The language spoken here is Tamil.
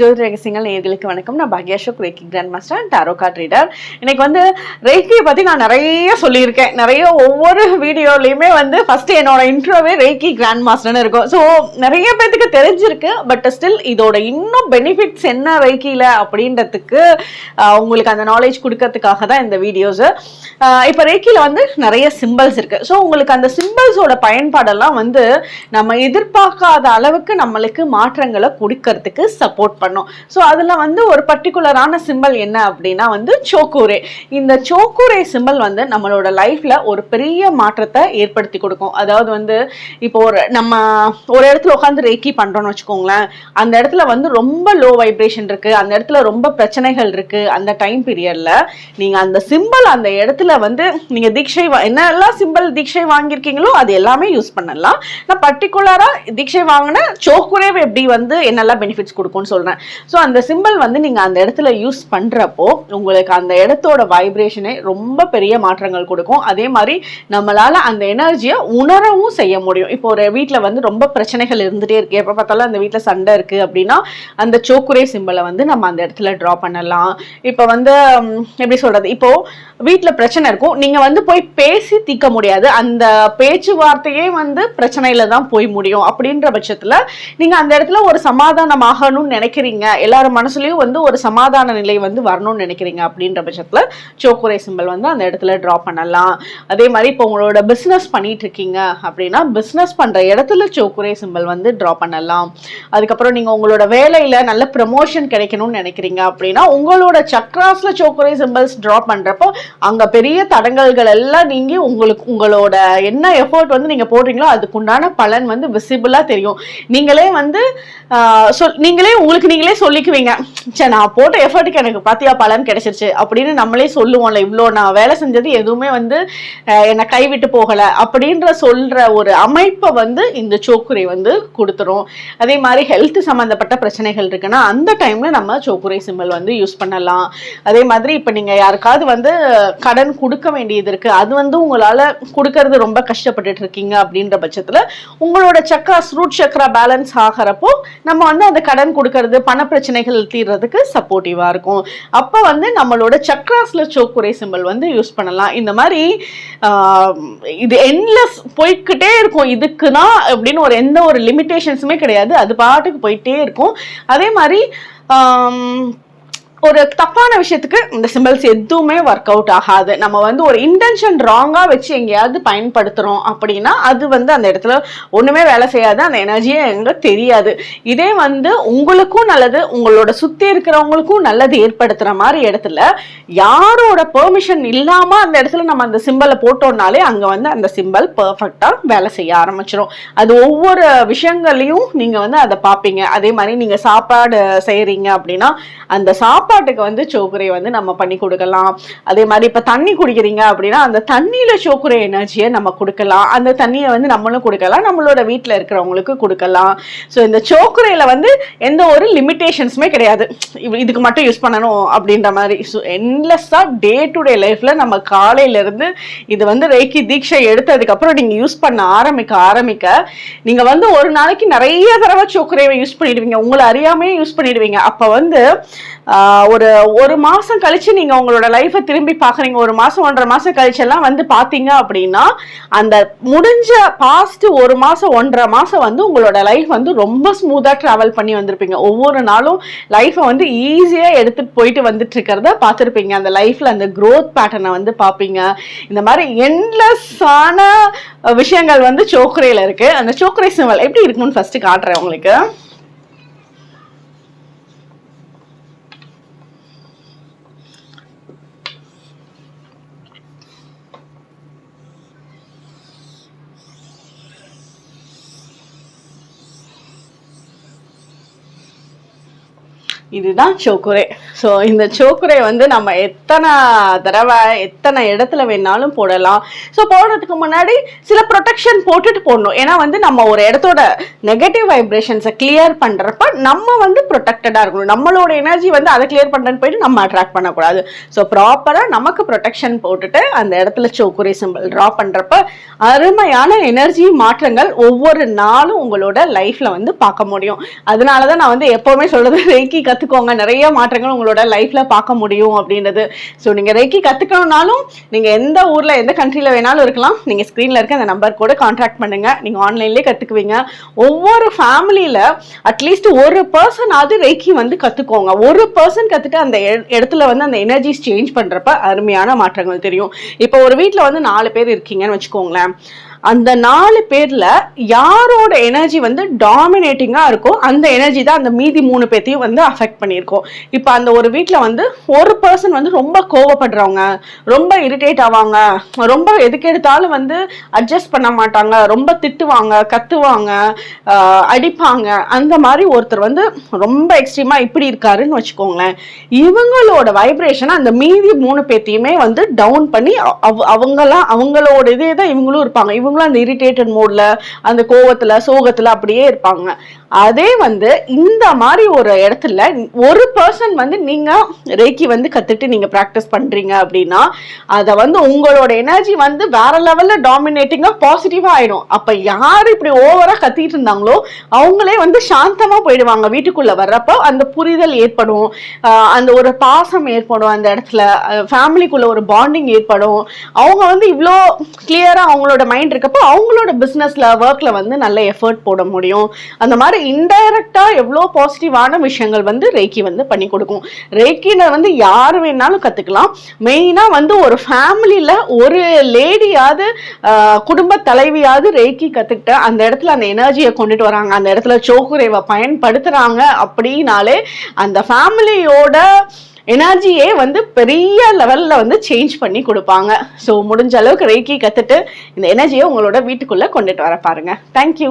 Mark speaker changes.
Speaker 1: ஜோதி ரகசியங்கள் நேர்களுக்கு வணக்கம். நான் பாக்யாஷோக் reiki grand master and tarot reader இன்னைக்கு வந்து ரேக்கியை பற்றி நான் நிறைய சொல்லியிருக்கேன். நிறைய ஒவ்வொரு வீடியோலையுமே வந்து ஃபர்ஸ்ட் என்னோட இன்ட்ரோவே ரேக்கி கிராண்ட் மாஸ்டர்னு இருக்கும். ஸோ நிறைய பேர்த்துக்கு தெரிஞ்சிருக்கு பட் ஸ்டில் இதோட இன்னும் பெனிஃபிட்ஸ் என்ன ரேக்கியில் அப்படின்றதுக்கு உங்களுக்கு அந்த நாலேஜ் கொடுக்கறதுக்காக தான் இந்த வீடியோஸு இப்போ ரேக்கியில் வந்து நிறைய சிம்பிள்ஸ் இருக்கு. ஸோ உங்களுக்கு அந்த சிம்பிள்ஸோட பயன்பாடெல்லாம் வந்து நம்ம எதிர்பார்க்காத அளவுக்கு நம்மளுக்கு மாற்றங்களை கொடுக்கறதுக்கு சப்போர்ட் பண்ணும் ஸோ அதில் வந்து ஒரு பர்டிகுலரான சிம்பிள் என்ன அப்படின்னா வந்து சோக்கூரே. இந்த சோக்கூரே சிம்பிள் வந்து நம்மளோட லைஃப்பில் ஒரு பெரிய மாற்றத்தை ஏற்படுத்தி கொடுக்கும். அதாவது வந்து இப்போ ஒரு நம்ம ஒரு இடத்துல உட்காந்து ரேக்கி பண்ணுறோம்னு வச்சுக்கோங்களேன். அந்த இடத்துல வந்து ரொம்ப லோ வைப்ரேஷன் இருக்குது அந்த இடத்துல ரொம்ப பிரச்சனைகள் இருக்குது அந்த டைம் பீரியடில் நீங்கள் அந்த சிம்பிள் அந்த இடத்துல வந்து நீங்கள் தீட்சை வா- என்னெல்லாம் சிம்பிள் தீட்சை வாங்கியிருக்கீங்களோ அது எல்லாமே யூஸ் பண்ணலாம். நான் பர்டிகுலராக தீட்சை வாங்கின சோக்குரேவ் எப்படி வந்து என்னெல்லாம் பெனிஃபிட்ஸ் கொடுக்கும்னு சொல்கிறேன் ஸோ அந்த சிம்பிள் வந்து நீங்க அந்த இடத்துல யூஸ் பண்றப்போ உங்களுக்கு அந்த இடத்தோட வைப்ரேஷனே ரொம்ப பெரிய மாற்றங்கள் கொடுக்கும். அதே மாதிரி நம்மளால அந்த எனர்ஜியை உணரவும் செய்ய முடியும். இப்போ ஒரு வீட்டில் வந்து ரொம்ப பிரச்சனைகள் இருந்துகிட்டே இருக்கு. எப்போ பார்த்தாலும் அந்த வீட்டில் சண்டை இருக்கு அப்படின்னா அந்த சோக்குரே சிம்பிளை வந்து நம்ம அந்த இடத்துல ட்ரா பண்ணலாம். இப்போ வந்து எப்படி சொல்றது? இப்போ வீட்டில் பிரச்சனை இருக்கும். நீங்க வந்து போய் பேசி தீக்க முடியாது. அந்த பேச்சுவார்த்தையே வந்து பிரச்சனையில தான் போய் முடியும். அப்படின்ற பட்சத்துல நீங்க அந்த இடத்துல ஒரு சமாதானமாகணும்னு நினைக்கிறீங்க நினைக்கிறீங்க? எல்லாரும் மனசுலயும் வந்து ஒரு சமாதான நிலை வந்து வரணும்னு நினைக்கிறீங்க அப்படின்ற பட்சத்துல சோக்குரை சிம்பிள் வந்து அந்த இடத்துல ட்ரா பண்ணலாம். அதே மாதிரி இப்போ உங்களோட பிஸ்னஸ் பண்ணிட்டு இருக்கீங்க அப்படின்னா பிஸ்னஸ் பண்ற இடத்துல சோக்குரை சிம்பிள் வந்து ட்ரா பண்ணலாம். அதுக்கப்புறம் நீங்க உங்களோட வேலையில நல்ல ப்ரமோஷன் கிடைக்கணும்னு நினைக்கிறீங்க அப்படின்னா உங்களோட சக்ராஸ்ல சோக்குரை சிம்பிள்ஸ் ட்ரா பண்றப்போ அங்க பெரிய தடங்கல்கள் எல்லாம் நீங்கி உங்களுக்கு உங்களோட என்ன எஃபோர்ட் வந்து நீங்க போடுறீங்களோ அதுக்குண்டான பலன் வந்து விசிபிளாக தெரியும். நீங்களே வந்து சொல் நீங்களே உங்களுக்கு நீங்களே சொல்லிக்குவீங்க. சே நான் போட்ட எஃபர்ட்டுக்கு எனக்கு பாத்தியா பலன் கிடைச்சிருச்சு அப்படின்னு நம்மளே சொல்லுவோம்ல இவ்வளோ நான் வேலை செஞ்சது எதுவுமே வந்து என்னை கைவிட்டு போகல அப்படின்ற சொல்ற ஒரு அமைப்பை வந்து இந்த சோக்குரை வந்து கொடுத்துரும். அதே மாதிரி ஹெல்த் சம்மந்தப்பட்ட பிரச்சனைகள் இருக்குன்னா அந்த டைம்ல நம்ம சோக்குரை சிம்பிள் வந்து யூஸ் பண்ணலாம். அதே மாதிரி இப்போ நீங்க யாருக்காவது வந்து கடன் கொடுக்க வேண்டியது இருக்கு. அது வந்து உங்களால கொடுக்கறது ரொம்ப கஷ்டப்பட்டுட்டு இருக்கீங்க அப்படின்ற பட்சத்துல உங்களோட சக்கரா ஸ்ரூட் சக்கரா பேலன்ஸ் ஆகிறப்போ நம்ம வந்து அந்த கடன் கொடுக்கறது பண பிரச்சனைகள் தீர்றதுக்கு சப்போர்ட்டிவாக இருக்கும். அப்போ வந்து நம்மளோட சக்ராஸில் சோக்குரை சிம்பிள் வந்து யூஸ் பண்ணலாம். இந்த மாதிரி இது என்லெஸ் போய்க்கிட்டே இருக்கும். இதுக்கு தான் அப்படின்னு ஒரு எந்த ஒரு லிமிட்டேஷன்ஸுமே கிடையாது. அது பாட்டுக்கு போயிட்டே இருக்கும். அதே மாதிரி ஒரு தப்பான விஷயத்துக்கு இந்த சிம்பிள்ஸ் எதுவுமே ஒர்க் அவுட் ஆகாது. நம்ம வந்து ஒரு இன்டென்ஷன் ராங்காக வச்சு எங்கேயாவது பயன்படுத்துகிறோம் அப்படின்னா அது வந்து அந்த இடத்துல ஒன்றுமே வேலை செய்யாது. அந்த எனர்ஜியே எங்கே தெரியாது. இதே வந்து உங்களுக்கும் நல்லது உங்களோட சுற்றி இருக்கிறவங்களுக்கும் நல்லது ஏற்படுத்துகிற மாதிரி இடத்துல யாரோட பெர்மிஷன் இல்லாமல் அந்த இடத்துல நம்ம அந்த சிம்பிளை போட்டோம்னாலே அங்கே வந்து அந்த சிம்பிள் பர்ஃபெக்டாக வேலை செய்ய ஆரம்பிச்சிடும் அது ஒவ்வொரு விஷயங்களையும் நீங்கள் வந்து அதை பார்ப்பீங்க. அதே மாதிரி நீங்கள் சாப்பாடு செய்கிறீங்க அப்படின்னா அந்த சாப்பாட்டுக்கு வந்து சோக்குரை வந்து நம்ம பண்ணி கொடுக்கலாம். அதே மாதிரி இப்போ தண்ணி குடிக்கிறீங்க அப்படின்னா அந்த தண்ணியில் சோக்குரை எனர்ஜியை நம்ம கொடுக்கலாம். அந்த தண்ணியை வந்து நம்மளும் கொடுக்கலாம் நம்மளோட வீட்டில் இருக்கிறவங்களுக்கு கொடுக்கலாம். ஸோ இந்த சோக்குரையில் வந்து எந்த ஒரு லிமிட்டேஷன்ஸுமே கிடையாது. இதுக்கு மட்டும் யூஸ் பண்ணணும் அப்படின்ற மாதிரி. ஸோ என்லெஸ்ஸாக டே டு டே லைஃப்பில் நம்ம காலையிலேருந்து இது வந்து ரேக்கி தீட்சை எடுத்ததுக்கப்புறம் நீங்கள் யூஸ் பண்ண ஆரம்பிக்க ஆரம்பிக்க நீங்கள் வந்து ஒரு நாளைக்கு நிறைய தடவை சோக்குரைவை யூஸ் பண்ணிடுவீங்க. உங்களை அறியாமையே யூஸ் பண்ணிடுவீங்க. அப்போ வந்து ஒரு ஒரு மாதம் கழிச்சு நீங்கள் உங்களோட லைஃப்பை திரும்பி பார்க்குறீங்க. ஒரு மாதம் ஒன்றரை மாதம் கழிச்செல்லாம் வந்து பார்த்தீங்க அப்படின்னா அந்த முடிஞ்ச பாஸ்ட் ஒரு மாதம் ஒன்றரை மாதம் வந்து உங்களோட லைஃப் வந்து ரொம்ப ஸ்மூத்தாக ட்ராவல் பண்ணி வந்திருப்பீங்க. ஒவ்வொரு நாளும் லைஃப்பை வந்து ஈஸியாக எடுத்துகிட்டு போயிட்டு வந்துட்டு இருக்கிறத பார்த்துருப்பீங்க. அந்த லைஃப்பில் அந்த க்ரோத் பேட்டர்னை வந்து பார்ப்பீங்க. இந்த மாதிரி என்லெஸ்ஸான விஷயங்கள் வந்து சோக்ரேல இருக்குது அந்த சோக்ரே சிம்பல் எப்படி இருக்குன்னு ஃபஸ்ட்டு காட்டுறேன் உங்களுக்கு. இதுதான் சோக்குரை ஸோ இந்த சோக்குரை வந்து நம்ம எத்தனை தடவை எத்தனை இடத்துல வேணாலும் போடலாம். ஸோ போடுறதுக்கு முன்னாடி சில ப்ரொடெக்ஷன் போட்டுட்டு போடணும். ஏன்னா வந்து நம்ம ஒரு இடத்தோட நெகட்டிவ் வைப்ரேஷன்ஸை கிளியர் பண்ணுறப்ப நம்ம வந்து ப்ரொடெக்டடாக இருக்கணும். நம்மளோட எனர்ஜி வந்து அதை கிளியர் பண்ணுறேன்னு போயிட்டு நம்ம அட்ராக்ட் பண்ணக்கூடாது. ஸோ ப்ராப்பராக நமக்கு ப்ரொடெக்ஷன் போட்டுட்டு அந்த இடத்துல சோக்குரை சிம்பிள் ட்ரா பண்ணுறப்ப அருமையான எனர்ஜி மாற்றங்கள் ஒவ்வொரு நாளும் உங்களோட லைஃப்பில் வந்து பார்க்க முடியும். அதனால தான் நான் வந்து எப்போவுமே சொல்கிறது ரெய்க்கி கற்றுக்கோங்க நிறைய மாற்றங்கள் உங்களோட லைஃப்பில் பார்க்க முடியும் அப்படின்றது. ஸோ நீங்கள் ரேக்கி கற்றுக்கணுன்னாலும் நீங்கள் எந்த ஊரில் எந்த கண்ட்ரியில் வேணாலும் இருக்கலாம். நீங்கள் ஸ்க்ரீனில் இருக்க அந்த நம்பர் கூட கான்டாக்ட் பண்ணுங்கள் நீங்கள் ஆன்லைன்லேயே கற்றுக்குவீங்க ஒவ்வொரு ஃபேமிலியில் அட்லீஸ்ட் ஒரு பர்சன் அது ரேக்கி வந்து கற்றுக்கோங்க ஒரு பர்சன் கற்றுட்டு அந்த இடத்துல வந்து அந்த எனர்ஜிஸ் சேஞ்ச் பண்ணுறப்ப அருமையான மாற்றங்கள் தெரியும். இப்போ ஒரு வீட்டில் வந்து நாலு பேர் இருக்கீங்கன்னு வச்சுக்கோங்களேன். அந்த நாலு பேர்ல யாரோட எனர்ஜி வந்து டாமினேட்டிங்கா இருக்கோ அந்த எனர்ஜி தான் அந்த மீதி மூணு பேர்த்தையும் வந்து அஃபெக்ட் பண்ணியிருக்கோம். இப்போ அந்த ஒரு வீட்டில் வந்து ஒரு பர்சன் வந்து ரொம்ப கோவப்படுறவங்க ரொம்ப இரிட்டேட் ஆவாங்க ரொம்ப எதுக்கு எடுத்தாலும் வந்து அட்ஜஸ்ட் பண்ண மாட்டாங்க ரொம்ப திட்டுவாங்க கத்துவாங்க அடிப்பாங்க. அந்த மாதிரி ஒருத்தர் வந்து ரொம்ப எக்ஸ்ட்ரீமா இப்படி இருக்காருன்னு வச்சுக்கோங்களேன். இவங்களோட வைப்ரேஷனை அந்த மீதி மூணு பேர்த்தையுமே வந்து டவுன் பண்ணி அவ் அவங்கலாம் அவங்களோட இதே தான் இவங்களும் இருப்பாங்க. இவங்க அவங்களும் அந்த இரிட்டேட்டட் மூடில் அந்த கோவத்துல சோகத்துல அப்படியே இருப்பாங்க. அதே வந்து இந்த மாதிரி ஒரு இடத்துல ஒரு பர்சன் வந்து நீங்க ரேக்கி வந்து கத்துட்டு நீங்க ப்ராக்டிஸ் பண்றீங்க அப்படின்னா அதை வந்து உங்களோட எனர்ஜி வந்து வேற லெவல்ல டாமினேட்டிங்கா பாசிட்டிவா ஆயிடும். அப்ப யார் இப்படி ஓவரா கத்திட்டு இருந்தாங்களோ அவங்களே வந்து சாந்தமா போயிடுவாங்க. வீட்டுக்குள்ள வர்றப்போ அந்த புரிதல் ஏற்படும். அந்த ஒரு பாசம் ஏற்படும் அந்த இடத்துல. ஃபேமிலிக்குள்ள ஒரு பாண்டிங் ஏற்படும். அவங்க வந்து இவ்வளோ கிளியரா அவங்களோட மைண்ட் இருக்கப்போ அவங்களோட பிஸ்னஸ்ல ஒர்க்ல வந்து நல்ல எஃபர்ட் போட முடியும். அந்த மாதிரி இன்டைரக்டா எவ்வளோ பாசிட்டிவான விஷயங்கள் வந்து ரேக்கி வந்து பண்ணி கொடுக்கும். ரேக்கின வந்து யார் வேணாலும் கத்துக்கலாம். மெயினா வந்து ஒரு ஃபேமிலியில ஒரு லேடியாவது குடும்ப தலைவியாவது ரேக்கி கற்றுக்கிட்ட அந்த இடத்துல அந்த எனர்ஜியை கொண்டுட்டு வராங்க. அந்த இடத்துல சோகுரேவை பயன்படுத்துறாங்க அப்படின்னாலே அந்த ஃபேமிலியோட எனர்ஜியே வந்து பெரிய லெவலில் வந்து சேஞ்ச் பண்ணி கொடுப்பாங்க. ஸோ முடிஞ்ச அளவுக்கு ரேக்கி கற்றுட்டு இந்த எனர்ஜியை உங்களோட வீட்டுக்குள்ளே கொண்டுட்டு வர பாருங்க. தேங்க்யூ